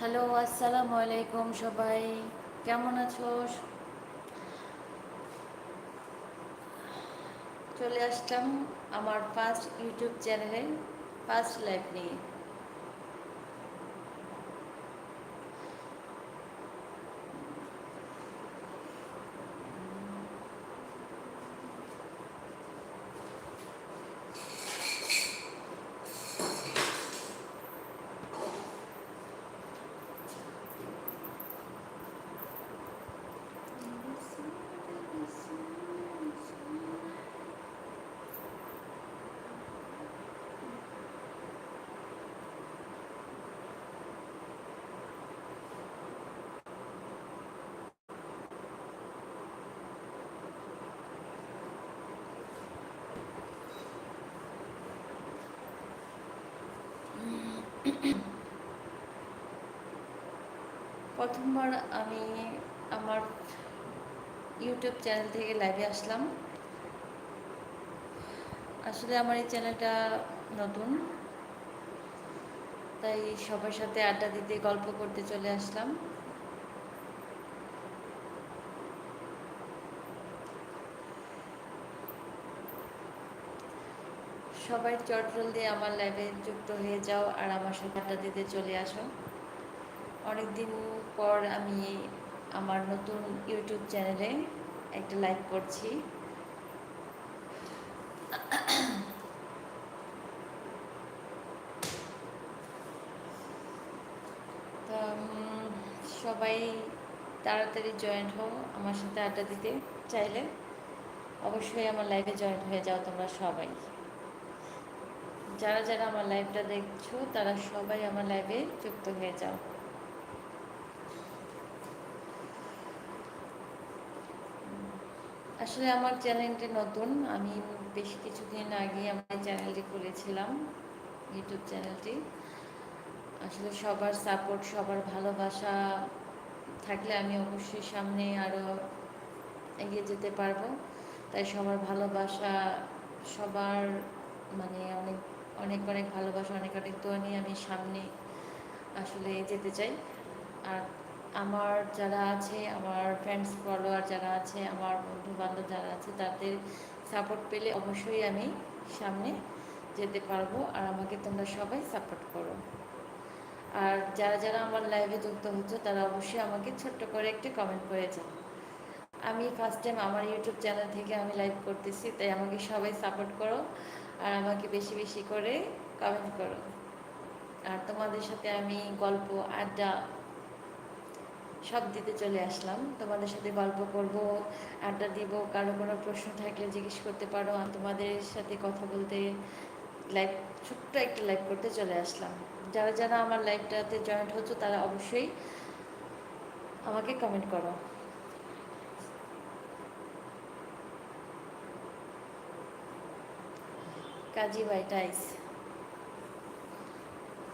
Hello, আসসালামু আলাইকুম সবাই। কেমন আছো? চলে আসলাম আমার ফার্স্ট ইউটিউব চ্যানেলে ফার্স্ট লাইভ নিয়ে। প্রথমবার আমি আমার ইউটিউব চ্যানেল থেকে লাইভে আসলাম। আসলে আমার এই চ্যানেলটা নতুন। তাই সবার সাথে আড্ডা দিতে, গল্প করতে চলে আসলাম। সবাই চটরল দিয়ে আমার লাইভে যুক্ত হয়ে যাও আর আমার সাথে আড্ডা দিতে চলে আসো। অনেকদিন পর আমি আমার নতুন ইউটিউব চ্যানেলে একটা লাইভ করছি। সবাই তাড়াতাড়ি জয়েন্ট হও আমার সাথে আড্ডা দিতে চাইলে। অবশ্যই আমার লাইভে জয়েন্ট হয়ে যাও তোমরা সবাই। যারা যারা আমার লাইভটা দেখছ, তারা সবাই আমার লাইভে যুক্ত হয়ে যাও। আসলে আমার চ্যানেলটি নতুন, আমি বেশ কিছুদিন আগে আমার চ্যানেলটি খুলেছিলাম ইউটিউব চ্যানেলটি। আসলে সবার সাপোর্ট সবার ভালোবাসা থাকলে আমি অবশ্যই সামনে আরও এগিয়ে যেতে পারব। তাই সবার ভালোবাসা, সবার মানে অনেক অনেক অনেক ভালোবাসা, অনেক অনেক দোয়া নিয়ে আমি সামনে আসলে যেতে চাই। আর আমার যারা আছে, আমার ফ্রেন্ডস ফলোয়ার যারা আছে, আমার বন্ধু বান্ধব যারা আছে, তাদের সাপোর্ট পেলে অবশ্যই আমি সামনে যেতে পারব আর আমাকে তোমরা সবাই সাপোর্ট করো। আর যারা যারা আমার লাইভে যুক্ত হচ্ছে তারা অবশ্যই আমাকে ছোট্ট করে একটি কমেন্ট করে যাও। আমি ফার্স্ট টাইম আমার ইউটিউব চ্যানেল থেকে আমি লাইভ করতেছি, তাই আমাকে সবাই সাপোর্ট করো আর আমাকে বেশি বেশি করে কমেন্ট করো। আর তোমাদের সাথে আমি গল্প, আড্ডা সব দিতে চলে আসলাম। তোমাদের সাথে গল্প করব, আড্ডা দিব, কারও কোনো প্রশ্ন থাকলে জিজ্ঞেস করতে পারো। আমি তোমাদের সাথে কথা বলতে লাইভ ছোট্ট একটা লাইভ করতে চলে আসলাম। যারা যারা আমার লাইভটাতে জয়েন্ট হচ্ছে, তারা অবশ্যই আমাকে কমেন্ট করো। কাজী ভাই, টাইস।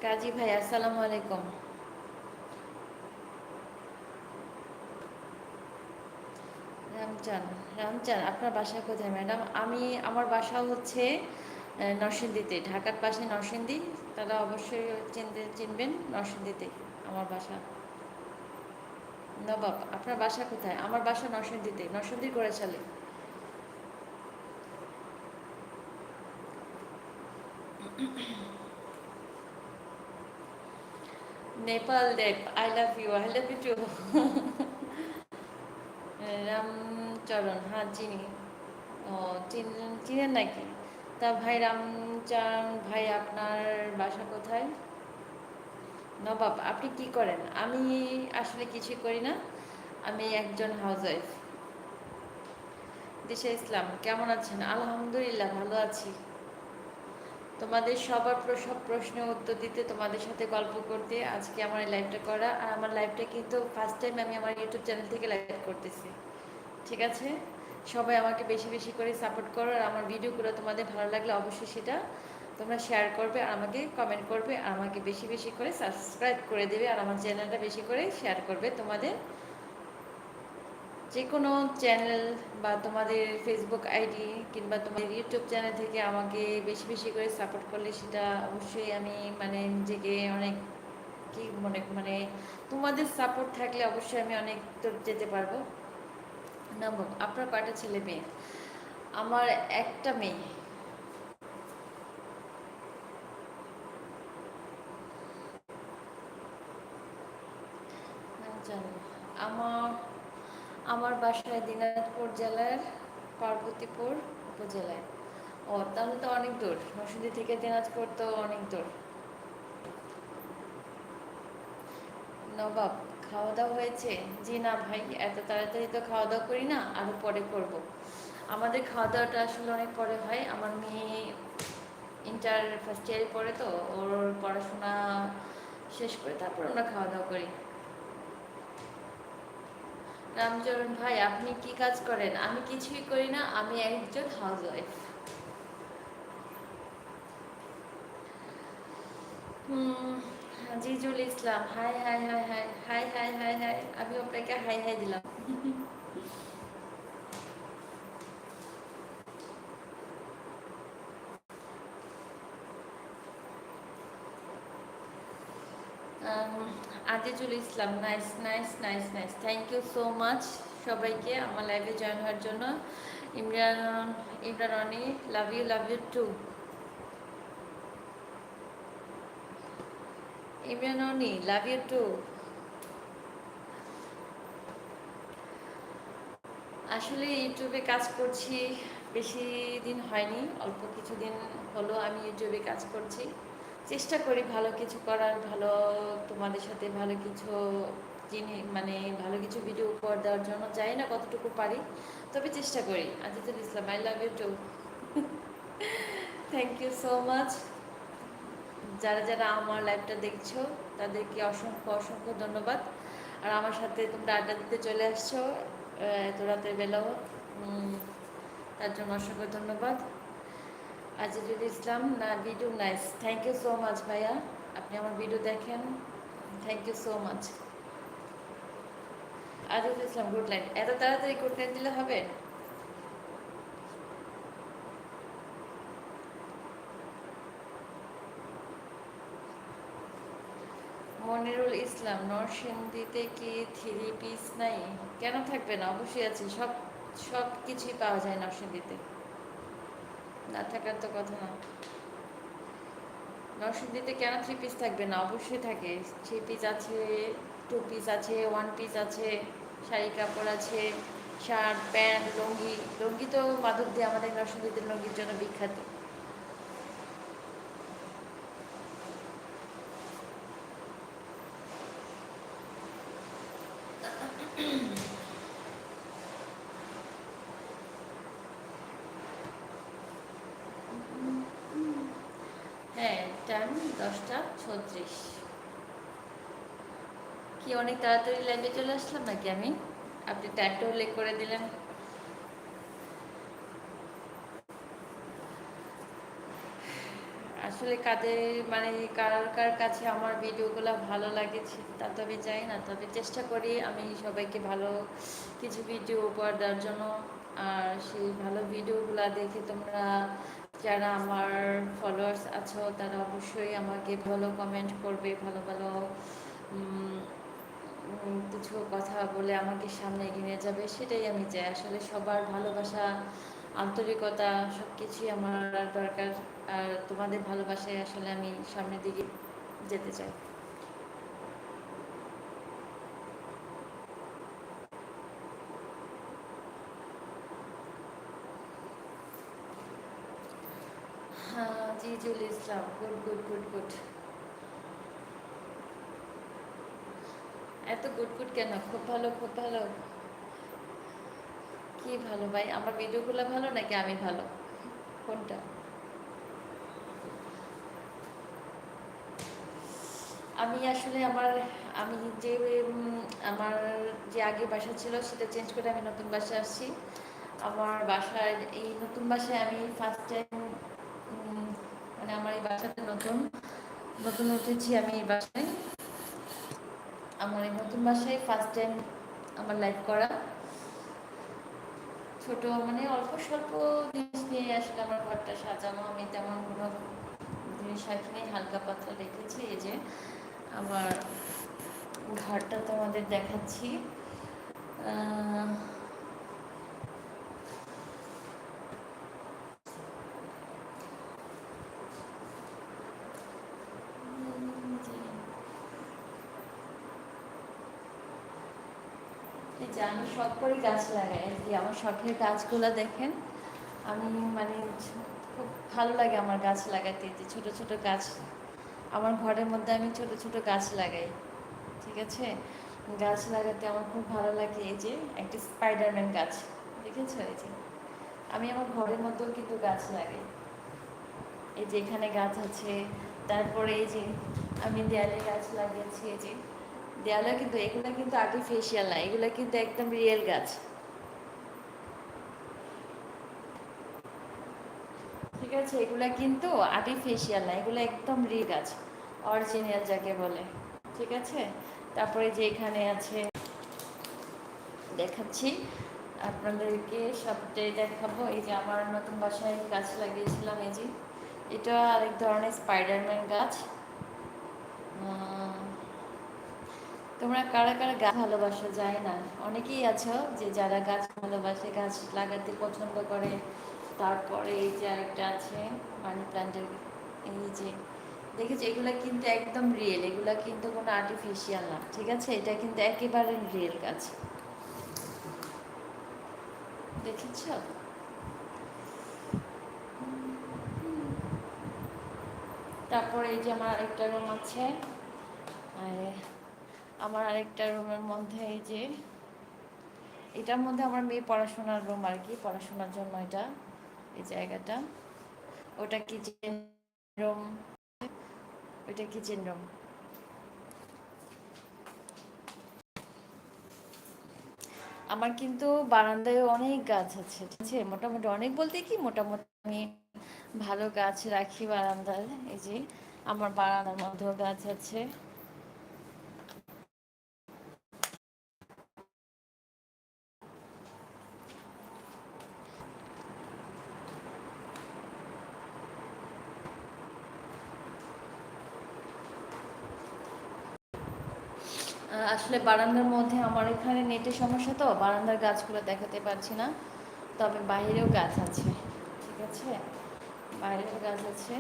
কাজী ভাই, আসসালামু আলাইকুম। রামচান রামচান আপনার বাসা কোথায় ম্যাডাম? আমি, আমার বাসা হচ্ছে নরসিংদীতে, ঢাকার পাশে নরসিংদী। তারা অবশ্যই চিনতে, চিনবেন নরসিংদীতে, আমার বাসা। নবাব, আপনার বাসা কোথায়? আমার বাসা নরসিংদীতে নরসিংদী চালে Nepal Dev I love you I love you too Ramcharan হ্যাঁ চিনি ও চিনেন নাকি? তা ভাই রামচরণ ভাই আপনার বাসা কোথায়? নবাব, আপনি কি করেন? আমি আসলে কিছুই করি না। আমি একজন হাউসওয়াইফ দিশা ইসলাম, কেমন আছেন? আলহামদুলিল্লাহ, ভালো আছি। তোমাদের সবার সব প্রশ্নের উত্তর দিতে তোমাদের সাথে গল্প করতে আজকে আমার এই লাইভটা করা। আর আমার লাইভটা কিন্তু ফার্স্ট টাইম আমি আমার ইউটিউব চ্যানেল থেকে লাইভ করতেছি। ঠিক আছে? সবাই আমাকে বেশি বেশি করে সাপোর্ট করো আর আমার ভিডিওগুলো তোমাদের ভালো লাগলে অবশ্যই সেটা তোমরা শেয়ার করবে আর আমাকে কমেন্ট করবে। আর আমাকে বেশি বেশি করে সাবস্ক্রাইব করে দেবে আর আমার চ্যানেলটা বেশি করে শেয়ার করবে তোমাদের। যে কোনো চ্যানেল বা তোমাদের ফেসবুক আইডি কিংবা তোমাদের ইউটিউব চ্যানেল থেকে আমাকে বেশি বেশি করে সাপোর্ট করলে সেটা অবশ্যই আমি মানে নিজেকে অনেক কি মনে মানে তোমাদের সাপোর্ট থাকলে অবশ্যই আমি অনেক যেতে পারব। না বাবা, আপনার কয়টা ছেলে মেয়ে? আমার একটা মেয়ে। আমার আমার বাসায় দিনাজপুর জেলার পার্বতীপুর উপজেলায়। ও, তাহলে তো অনেক দূর। নরসিংদী থেকে দিনাজপুর তো অনেক দূর। নবাব খাওয়া দাওয়া হয়েছে? জি না ভাই, এত তাড়াতাড়ি তো খাওয়া দাওয়া করি না আরও পরে করব। আমাদের খাওয়া দাওয়াটা আসলে অনেক পরে হয়। আমার মেয়ে ইন্টার ফার্স্ট ইয়ারে পড়ে তো, ওর পড়াশোনা শেষ করে তারপর আমরা খাওয়া দাওয়া করি। রামচরণ ভাই আপনি কি কাজ করেন আমি কিছুই করি না আমি একজন হাউস ওয়াইফ হুম Jijul Islam hi hi hi hi hi hi hi hi আমি আপনাকে হাই হাই দিলাম Azizul Islam nice nice nice nice thank you so much সবাইকে আমার লাইভে জয়েন হওয়ার জন্য। Imran Imran Oni love you love you too Imran Oni love you too আসলে ইউটিউবে কাজ করছি, বেশি দিন হয়নি, অল্প কিছুদিন হলো আমি ইউটিউবে কাজ করছি। চেষ্টা করি ভালো কিছু করার, ভালো তোমাদের সাথে ভালো কিছু জিনিস মানে ভালো কিছু ভিডিও উপহার দেওয়ার জন্য যাই না কতটুকু পারি, তবে চেষ্টা করি। Azizul Islam I love you too thank you so much যারা যারা আমার লাইভটা দেখছ, তাদেরকে অসংখ্য অসংখ্য ধন্যবাদ। আর আমার সাথে তোমরা আড্ডা দিতে চলে আসছো এত রাতের বেলাও তার জন্য অসংখ্য ধন্যবাদ। আজিজুল ইসলাম না video nice. Thank you so much ভাইয়া। আপনি আমার ভিডিও দেখেন। Thank you so much Azizul Islam good night এত তাড়াতাড়ি গুড লাইট দিলে হবে? মনিরুল ইসলাম, নরসিংদীতে কি থ্রি পিস নাই? কেন থাকবে না? অবশ্যই আছে। সব সব কিছুই পাওয়া যায় নরসিংদীতে। না থাকার তো কথা না। নরসিংদীতে কেন থ্রি পিস থাকবে না? অবশ্যই থাকে। থ্রি পিস আছে টু পিস আছে ওয়ান পিস আছে, শাড়ি কাপড় আছে শার্ট প্যান্ট লুঙ্গি। লুঙ্গি তো মাধব দিয়ে আমাদের নরসিংদীতে লুঙ্গির জন্য বিখ্যাত হ্যাঁ টাইম দশটা ছত্রিশ। কি অনেক তাড়াতাড়ি লাইভে চলে আসলাম নাকি আমি? আপনি টাইমটা উল্লেখ করে দিলেন। আসলে কাদের মানে কার কার কাছে আমার ভিডিওগুলো ভালো লাগেছে তা তো আমি যাই না। তবে চেষ্টা করি আমি সবাইকে ভালো কিছু ভিডিও উপহার দেওয়ার জন্য। আর সেই ভালো ভিডিওগুলো দেখে তোমরা যারা আমার ফলোয়ার্স আছো, তারা অবশ্যই আমাকে ভালো কমেন্ট করবে, ভালো ভালো কিছু কথা বলে আমাকে সামনে এগিয়ে নিয়ে যাবে, সেটাই আমি চাই। আসলে সবার ভালোবাসা, আন্তরিকতা সব কিছুই আমার দরকার, আর তোমাদের ভালোবাসায় আসলে আমি সামনের দিকে যেতে চাই। হ্যাঁ Jijul Islam good good good good এত গুড গুড কেন? খুব ভালো খুব ভালো। কি ভালো ভাই? আমার ভিডিওগুলো ভালো নাকি আমি ভালো? কোনটা? আমি আসলে আমার, আমি যে আমার যে আগে বাসা ছিল সেটা চেঞ্জ করে আমি নতুন বাসায় আসছি। আমার বাসায়, এই নতুন বাসায় আমি ফার্স্ট টাইম আমার এই বাসাটা নতুন নতুন উঠেছি আমি এই বাসায়। আমার এই নতুন বাসায় ফার্স্ট টাইম আমার লাইফ করা। ছোট মানে অল্প স্বল্প জিনিস নিয়ে আসলে আমার ঘরটা সাজানো, আমি তেমন কোনো জিনিস রাখিনি হালকা পাতলা রেখেছি। এই যে আমার ঘরটা তোমাদের দেখাচ্ছি আহ, এই যে আমি শখ করে গাছ লাগাই। আর কি আমার শখের গাছগুলো দেখেন, আমি মানে খুব ভালো লাগে আমার গাছ লাগাতে। যে ছোট ছোট গাছ, আমার ঘরের মধ্যে আমি ছোট ছোট গাছ লাগাই, ঠিক আছে? গাছ লাগাতে আমার খুব ভালো লাগে। এই যে একটি স্পাইডারম্যান গাছ, দেখেছ? এই যে আমি আমার ঘরের মধ্যেও কিন্তু গাছ লাগাই। এই যে এখানে গাছ আছে, তারপরে এই যে আমি দেয়ালে গাছ লাগিয়েছি, এই যে দেয়ালে কিন্তু, এগুলো কিন্তু আর্টিফিশিয়াল না, এগুলো কিন্তু একদম রিয়েল গাছ। ঠিক আছে, এগুলা কিন্তু আর্টিফিশিয়াল না, এগুলো একদম রিয়েল গাছ অরিজিনাল যাকে বলে। ঠিক আছে? তারপরে যে এখানে আছে, দেখাচ্ছি। আপনাদেরকে সবটাই দেখাবো। এই যে আমার নতুন বাসায় গাছ লাগিয়েছিলাম, এই যে। এটা আরেক ধরনের স্পাইডারম্যান গাছ। তোমরা কারা কারা গাছ ভালোবাসা যায় না? অনেকেই আছো যে যারা গাছ ভালোবাসে, গাছ লাগাতে পছন্দ করে। তারপরে এই যে আরেকটা আছে, মানি প্ল্যান্টের এই যে, দেখেছি? এগুলা কিন্তু একদম রিয়েল এগুলা কিন্তু কোনো আর্টিফিশিয়াল না, ঠিক আছে? এটা কিন্তু একেবারে রিয়েল গাছ। দেখেছ? তারপরে এই যে আমার আরেকটা রুম আছে আর আমার আরেকটা রুমের মধ্যে এই যে, এটার মধ্যে আমার মেয়ে পড়াশোনার রুম আর কি, পড়াশোনার জন্য এটা, এই জায়গাটা। ওটা কিচেন রুম ওইটা কিচেন রুম আমার কিন্তু বারান্দায় অনেক গাছ আছে, ঠিক আছে? মোটামুটি অনেক বলতে কি, মোটামুটি আমি ভালো গাছ রাখি বারান্দায়। এই যে, আমার বারান্দার মধ্যেও গাছ আছে। আসলে বারান্দার মধ্যে আমার এখানে নেটের সমস্যা তো, বারান্দার গাছগুলো দেখাতে পারছি না। তবে বাইরেও গাছ আছে, ঠিক আছে? বাইরেও গাছ আছে।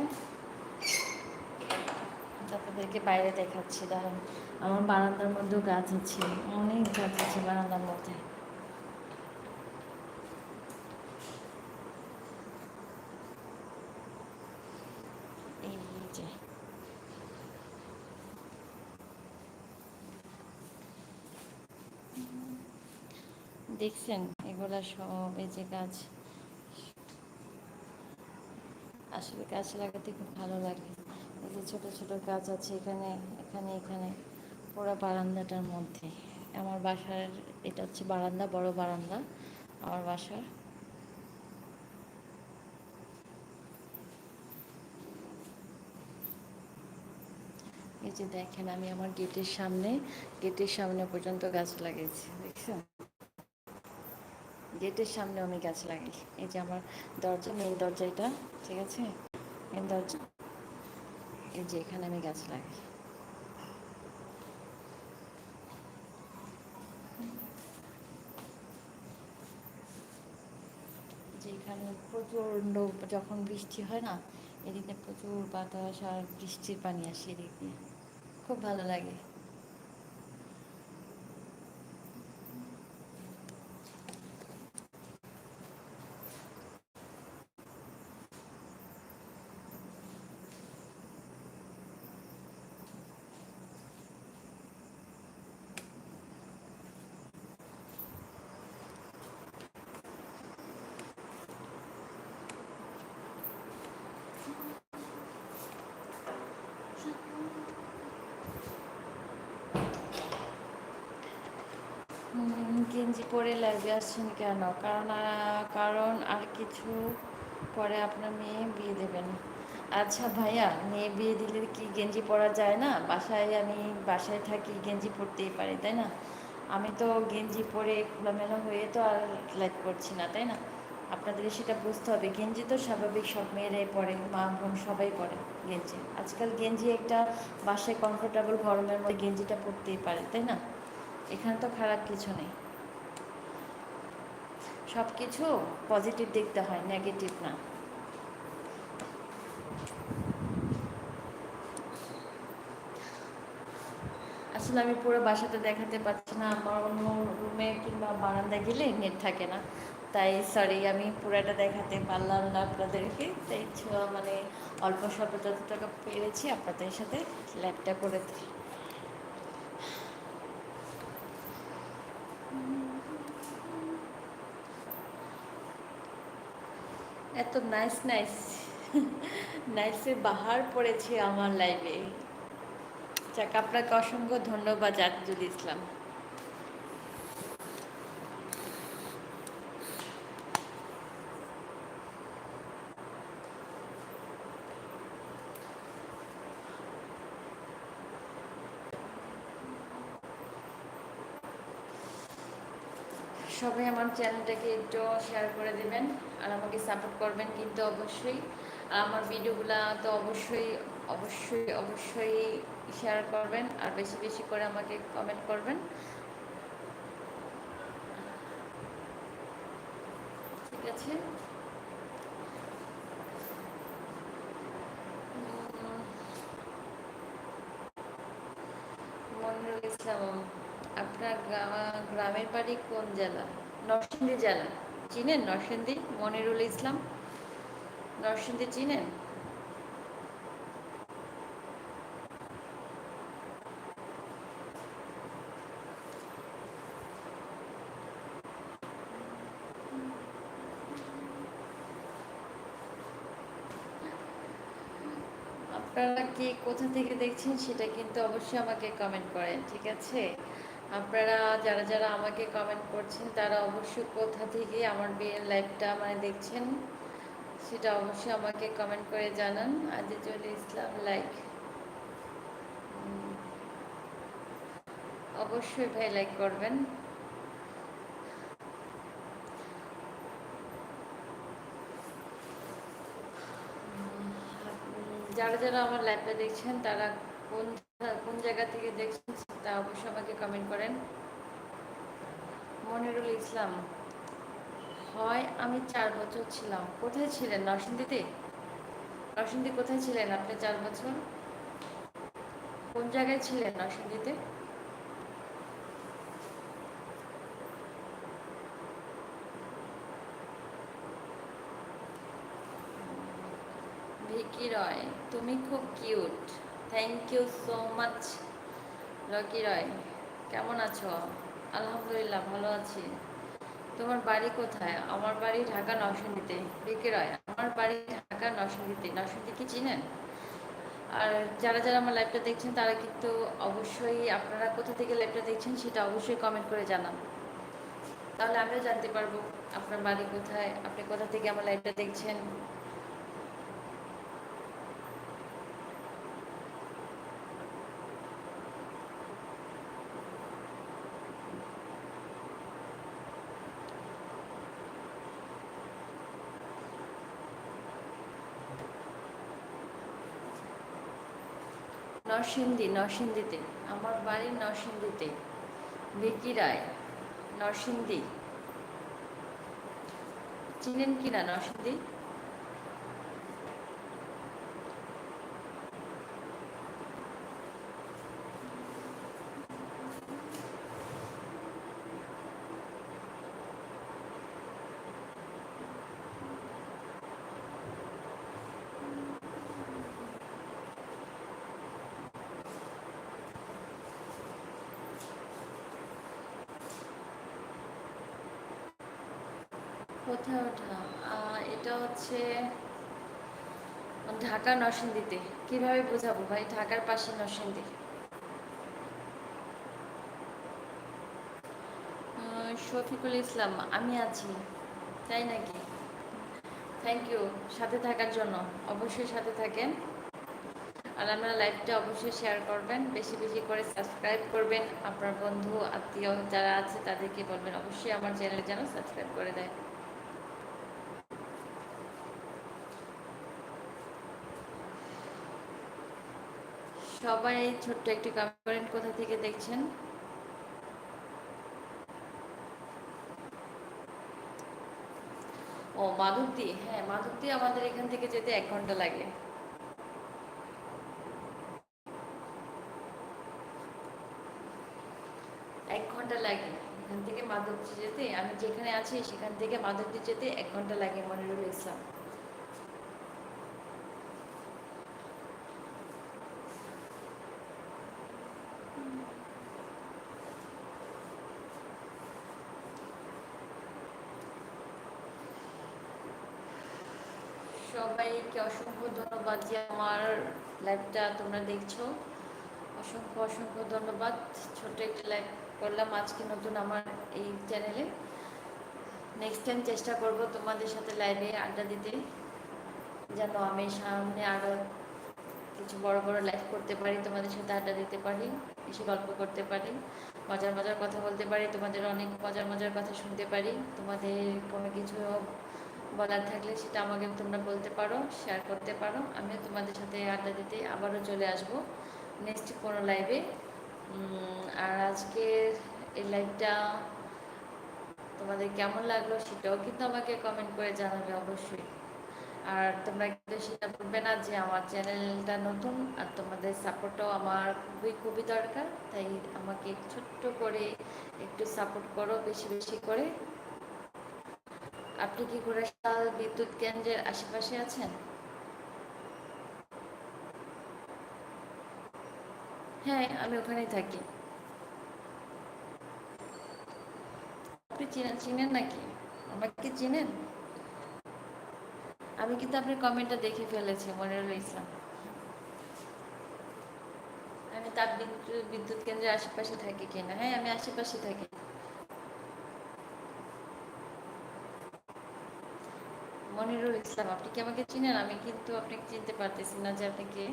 আপনাদেরকে বাইরে দেখাচ্ছি, দাঁড়ান। আমার বারান্দার মধ্যেও গাছ আছে, অনেক গাছ আছে বারান্দার মধ্যে। এই যে। দেখছেন? এগুলা সব এই যে গাছ। আসলে গাছ লাগাতে খুব ভালো লাগে। এই যে ছোট ছোট গাছ আছে এখানে এখানে এখানে, পুরো বারান্দাটার মধ্যে। আমার বাসার, এটা হচ্ছে বারান্দা, বড় বারান্দা, আমার বাসার। এই যে দেখেন, আমি আমার গেটের সামনে গেটের সামনে পর্যন্ত গাছ লাগিয়েছি, দেখছেন? গেটের সামনে আমি গাছ লাগাই। এই যে আমার দরজা মেন দরজা এটা, ঠিক আছে? মেন দরজা। এই যে এখানে আমি গাছ লাগাই। যেখানে প্রচণ্ড যখন বৃষ্টি হয় না, এদিকে প্রচুর বাতাস আর বৃষ্টির পানি আসে এদিকে খুব ভালো লাগে। গেঞ্জি পরে লাইভে আসছেন কেন? কারণ কারণ আর কিছু পরে আপনার মেয়ে বিয়ে দেবেন। আচ্ছা ভাইয়া, মেয়ে বিয়ে দিলে কি গেঞ্জি পরা যায় না? বাসায় আমি, বাসায় থাকি, গেঞ্জি পরতেই পারি, তাই না? আমি তো গেঞ্জি পরে খোলামেলা হয়ে তো আর লাইভ করছি না, তাই না? আপনাদের সেটা বুঝতে হবে। গেঞ্জি তো স্বাভাবিক, সব মেয়েরাই পরে, মা, বোন সবাই পরে গেঞ্জি। আজকাল গেঞ্জি একটা বাসায় কমফোর্টেবল গরমের মধ্যে গেঞ্জিটা পরতেই পারে, তাই না? এখানে তো খারাপ কিছু নেই। সব কিছু পজিটিভ দেখতে হয় নেগেটিভ না। আসলে আমি পুরো বাসাতে দেখাতে পারছি না, আমার অন্য রুমে কিংবা বারান্দায় গেলে নেট থাকে না। তাই সরি আমি পুরোটা দেখাতে পারলাম না আপনাদেরকে। তাই মানে অল্প স্বল্প যতটুকু পেরেছি আপনাদের সাথে ল্যাপটা করে এত নাইস নাইস নাইসের বাহার পড়েছে আমার লাইফে যাক আপনাকে অসংখ্য ধন্যবাদ জাতিজুল ইসলাম। সবাই আমার চ্যানেলটাকে একটু শেয়ার করে দেবেন আর আমাকে সাপোর্ট করবেন কিন্তু অবশ্যই। আর আমার ভিডিওগুলো তো অবশ্যই অবশ্যই অবশ্যই শেয়ার করবেন আর বেশি বেশি করে আমাকে কমেন্ট করবেন। ঠিক আছে উম, মনিরুল ইসলাম আপনার গ্রা- গ্রামের বাড়ি কোন জেলা? নরসিংদী জেলা। চিনেন নরসিংদী? মনিরুল ইসলাম। নরসিংদী চিনেন? আপনারা কি কোথা থেকে দেখছেন সেটা কিন্তু অবশ্যই আমাকে কমেন্ট করেন, ঠিক আছে? আপনারা যারা যারা আমাকে কমেন্ট করছেন, তারা অবশ্যই কোথা থেকে আমার বিয়ের লাইফটা মানে দেখছেন, সেটা অবশ্যই আমাকে কমেন্ট করে জানান। আজিজুল ইসলাম লাইক অবশ্যই ভাই লাইক করবেন। যারা যারা আমার লাইভটা দেখছেন, তারা কোন কোন জায়গা থেকে দেখছেন তা অবশ্যই আমাকে কমেন্ট করেন। মনিরুল ইসলাম, হয় আমি চার বছর ছিলাম। কোথায় ছিলেন? নরসিংদীতে? নরসিংদী কোথায় ছিলেন আপনি চার বছর? কোন জায়গায় ছিলেন নরসিংদীতে? ভিকি রয়, তুমি খুব cute thank you so much Lucky Roy কেমন আছো? আলহামদুলিল্লাহ, ভালো আছি। তোমার বাড়ি কোথায়? আমার বাড়ি ঢাকা নরসিংদীতে। ভিকি রয় আমার বাড়ি ঢাকা নরসিংদীতে। নরসিংদী কি চিনেন? আর যারা যারা আমার লাইভটা দেখছেন, তারা কিন্তু অবশ্যই আপনারা কোথা থেকে লাইভটা দেখছেন, সেটা অবশ্যই কমেন্ট করে জানান। তাহলে আমিও জানতে পারব আপনার বাড়ি কোথায়, আপনি কোথা থেকে আমার লাইভটা দেখছেন। নরসিংদী নরসিংদীতে আমার বাড়ি নরসিংদীতে ভিকি রায় নরসিংদী। চিনেন কিনা নরসিংদী কোথায় ওঠা আহ, এটা হচ্ছে ঢাকা নরসিংদীতে। কীভাবে বোঝাবো ভাই ঢাকার পাশে নরসিংদী? শফিকুল ইসলাম, আমি আছি। তাই নাকি? থ্যাংক ইউ সাথে থাকার জন্য। অবশ্যই সাথে থাকেন। আর আপনার লাইভটা অবশ্যই শেয়ার করবেন। বেশি বেশি করে সাবস্ক্রাইব করবেন। আপনার বন্ধু, আত্মীয় যারা আছে তাদেরকে বলবেন। অবশ্যই আমার চ্যানেল যেন সাবস্ক্রাইব করে দেয়। সবাই ছোট্ট একটি কমেন্ট কোথা থেকে দেখছেন? ও মাধবদী হ্যাঁ মাধবদী আমাদের এখান থেকে যেতে এক ঘণ্টা লাগে। এক ঘণ্টা লাগে। এখান থেকে মাধবদী যেতে, আমি যেখানে আছি সেখান থেকে মাধবদী যেতে এক ঘণ্টা লাগে মনিরুল ইসলাম সবাইকে অসংখ্য ধন্যবাদ যে আমার লাইভটা তোমরা দেখছ। অসংখ্য অসংখ্য ধন্যবাদ। ছোট একটা লাইভ করলাম আজকে নতুন আমার এই চ্যানেলে নেক্সট টাইম চেষ্টা করব তোমাদের সাথে লাইভে আড্ডা দিতে, যেন আমি সামনে আরও কিছু বড় বড় লাইভ করতে পারি, তোমাদের সাথে আড্ডা দিতে পারি, বেশি গল্প করতে পারি, মজার মজার কথা বলতে পারি, তোমাদের অনেক মজার মজার কথা শুনতে পারি, তোমাদের কোনো কিছু বলার থাকলে সেটা আমাকে তোমরা বলতে পারো শেয়ার করতে পারো। আমিও তোমাদের সাথে আড্ডা দিতে আবারও চলে আসব নেক্সট কোনো লাইভে আর আজকের এই লাইভটা তোমাদের কেমন লাগল সেটাও কিন্তু আমাকে কমেন্ট করে জানাবে অবশ্যই। আর তোমরা কিন্তু সেটা বলবে না যে আমার চ্যানেলটা নতুন আর তোমাদের সাপোর্টটাও আমার খুবই খুবই দরকার। তাই আমাকে ছোট্ট করে একটু সাপোর্ট করো, বেশি বেশি করে। আপনি কি ঘোড়াশাল বিদ্যুৎ কেন্দ্রের আশেপাশে আছেন? হ্যাঁ আমি ওখানেই থাকি। আপনি চিনেন নাকি? আমাকে চিনেন? আমি কিন্তু আপনার কমেন্টটা দেখে ফেলেছি মনিরুল ইসলাম। আমি বিদ্যুৎ বিদ্যুৎ কেন্দ্রের আশেপাশে থাকি কিনা? হ্যাঁ আমি আশেপাশে থাকি। মনিরুল ইসলাম, আপনি কি আমাকে চিনেন? আমি কিন্তু আপনাকে চিনতে পারতেছি না যে আপনি কে।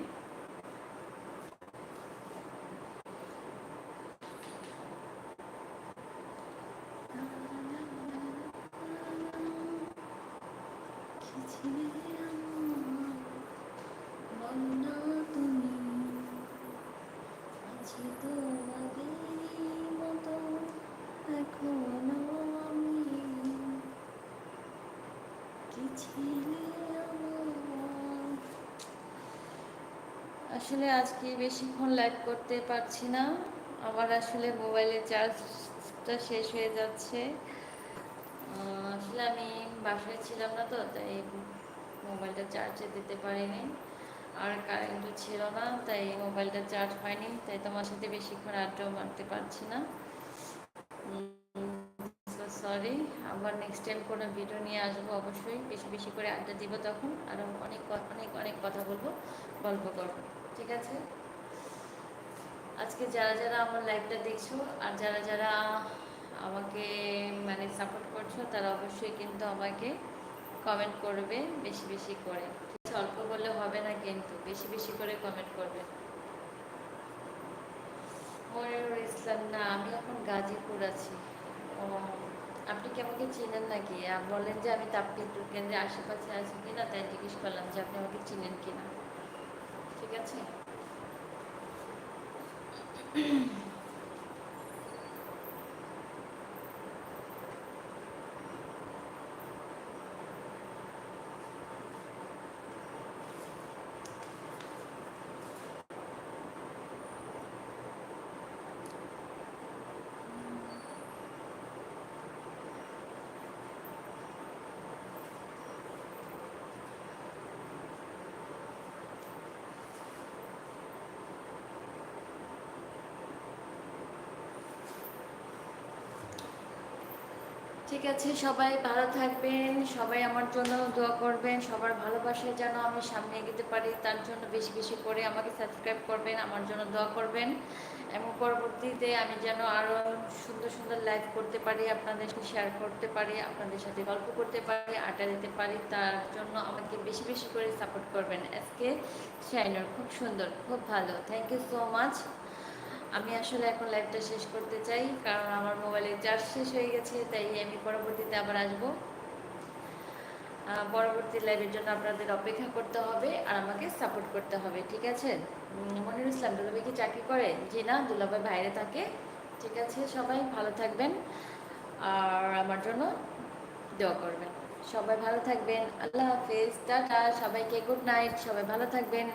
আজকে বেশিক্ষণ লাইভ করতে পারছি না। আমার আসলে মোবাইলের চার্জটা শেষ হয়ে যাচ্ছে। আসলে আমি বাসায় ছিলাম না তো, তাই মোবাইলটা চার্জে দিতে পারিনি। আর কারেন্টও ছিল না, তাই মোবাইলটা চার্জ হয়নি। তাই তোমার সাথে বেশিক্ষণ আড্ডাও মারতে পারছি না। সরি আবার নেক্সট টাইম কোনো ভিডিও নিয়ে আসব অবশ্যই। বেশি বেশি করে আড্ডা দিব তখন। আরও অনেক অনেক অনেক কথা বলব, গল্প করব। ঠিক আছে? আজকে যারা যারা আমার লাইভটা দেখছ আর যারা যারা আমাকে মানে সাপোর্ট করছ, তারা অবশ্যই কিন্তু আমাকে কমেন্ট করবে, বেশি বেশি করে। অল্প বললে হবে না কিন্তু, বেশি বেশি করে কমেন্ট করবে। মনিরুল ইসলাম, না, আমি এখন গাজীপুর আছি। ও, আপনি কি আমাকে চিনেন নাকি? বলেন যে আমি তাপবিদ্যুৎ কেন্দ্রের আশেপাশে আছি কিনা, তাই জিজ্ঞেস করলাম যে আপনি আমাকে চিনেন কিনা। ঠিক আছে? 嗯 ঠিক আছে, সবাই ভালো থাকবেন, সবাই আমার জন্য দোয়া করবেন, সবার ভালোবাসায় যেন আমি সামনে এগোতে পারি, তার জন্য বেশি বেশি করে আমাকে সাবস্ক্রাইব করবেন, আমার জন্য দোয়া করবেন। এবং পরবর্তীতে আমি যেন আরও সুন্দর সুন্দর লাইভ করতে পারি, আপনাদের সাথে শেয়ার করতে পারি, আপনাদের সাথে গল্প করতে পারি, আড্ডা দিতে পারি, তার জন্য আমাকে বেশি বেশি করে সাপোর্ট করবেন। আজকে শাইনার খুব সুন্দর, খুব ভালো। থ্যাংক ইউ সো মাচ আমি আসলে এখন লাইভটা শেষ করতে চাই কারণ আমার মোবাইলের চার্জ শেষ হয়ে গেছে তাই আমি পরবর্তীতে আবার আসব। পরবর্তী লাইভের জন্য আপনাদের অপেক্ষা করতে হবে আর আমাকে সাপোর্ট করতে হবে ঠিক আছে? উম, মনিরুল ইসলাম দুলাভাই কি চাকরি করে? জি না দুলাভাই বাইরে থাকে ঠিক আছে সবাই ভালো থাকবেন আর আমার জন্য দোয়া করবেন। সবাই ভালো থাকবেন আল্লাহ হাফেজ টাটা সবাইকে গুড নাইট সবাই ভালো থাকবেন।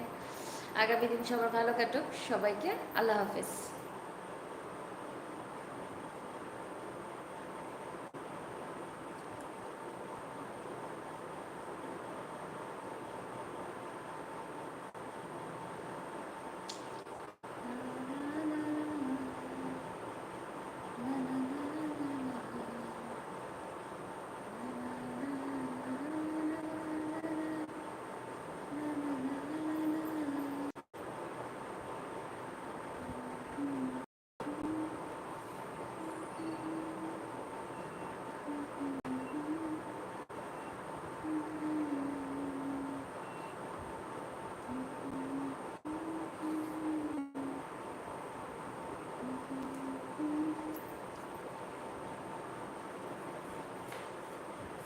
আগামী দিন সবার ভালো কাটুক। সবাইকে আল্লাহ হাফেজ।